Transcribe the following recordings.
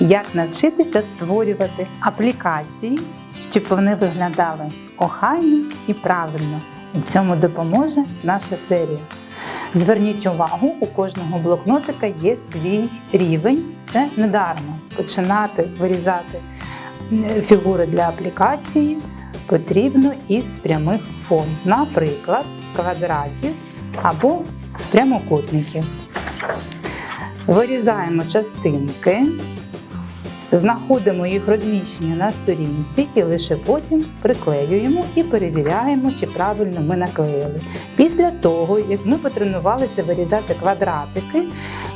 Як навчитися створювати аплікації, щоб вони виглядали охайно і правильно. І цьому допоможе наша серія. Зверніть увагу, у кожного блокнотика є свій рівень. Це недарно. Починати вирізати фігури для аплікації потрібно із прямих форм, наприклад, квадратів або прямокутників. Вирізаємо частинки, знаходимо їх розміщення на сторінці і лише потім приклеюємо і перевіряємо, чи правильно ми наклеїли. Після того, як ми потренувалися вирізати квадратики,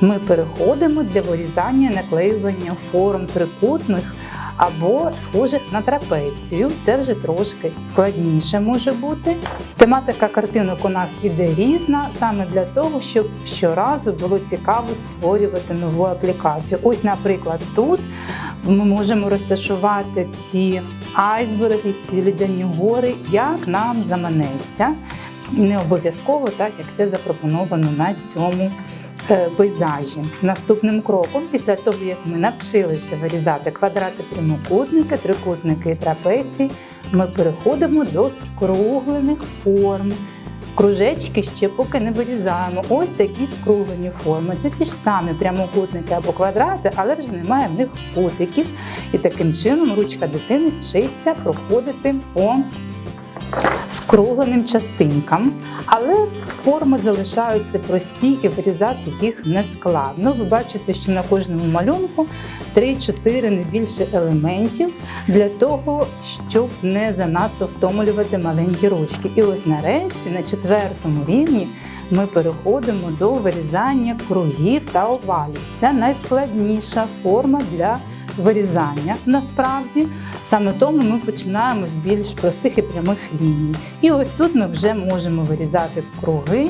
ми переходимо для вирізання наклеювання форм трикутних або схожих на трапецію. Це вже трошки складніше може бути. Тематика картинок у нас іде різна, саме для того, щоб щоразу було цікаво створювати нову аплікацію. Ось, наприклад, тут ми можемо розташувати ці айсберги, ці лідяні гори, як нам заманеться. Не обов'язково так, як це запропоновано на цьому е, пейзажі. Наступним кроком, після того, як ми навчилися вирізати квадрати, прямокутники, трикутники і трапеції, ми переходимо до скруглених форм. Кружечки ще поки не вирізаємо. Ось такі скруглені форми. Це ті ж самі прямокутники або квадрати, але вже немає в них кутиків. І таким чином ручка дитини вчиться проходити по скругленим частинкам, але форми залишаються прості і вирізати їх не складно. Ви бачите, що на кожному малюнку 3-4 не більше елементів для того, щоб не занадто втомлювати маленькі ручки. І ось нарешті на четвертому рівні ми переходимо до вирізання кругів та овалів. Це найскладніша форма для вирізання насправді. Саме тому ми починаємо з більш простих і прямих ліній. І ось тут ми вже можемо вирізати круги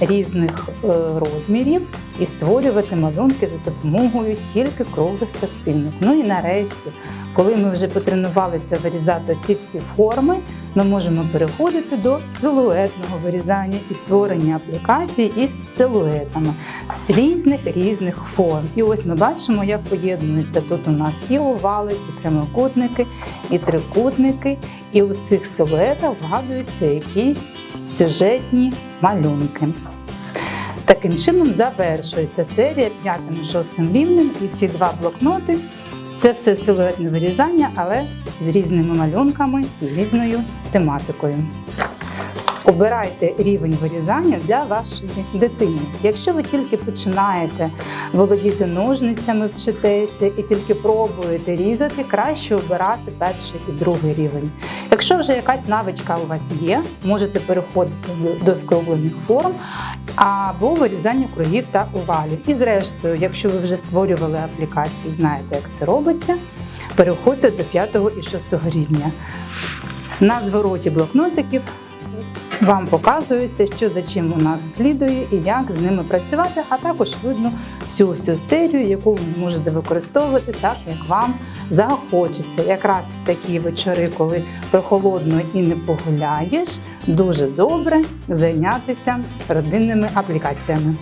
різних е, розмірів і створювати малюнки за допомогою тільки круглих частинок. Ну і нарешті, коли ми вже потренувалися вирізати ці всі форми, ми можемо переходити до силуетного вирізання і створення аплікацій із силуетами різних різних форм. І ось ми бачимо, як поєднуються тут у нас і овали, і прямокутники, і трикутники. І у цих силуетах вгадуються якісь сюжетні малюнки. Таким чином завершується серія п'ятим і шостим рівнем, і ці два блокноти це все силуетне вирізання, але з різними малюнками і різною тематикою. Обирайте рівень вирізання для вашої дитини. Якщо ви тільки починаєте володіти ножницями, вчитеся і тільки пробуєте різати, краще обирати перший і другий рівень. Якщо вже якась навичка у вас є, можете переходити до скруглених форм або вирізання кругів та овалів. І зрештою, якщо ви вже створювали аплікації, знаєте, як це робиться, переходьте до 5 і 6 рівня. На звороті блокнотиків вам показується, що за чим у нас слідує і як з ними працювати, а також видно всю всю серію, яку ви можете використовувати так, як вам захочеться. Якраз в такі вечори, коли прохолодно і не погуляєш, дуже добре зайнятися родинними аплікаціями.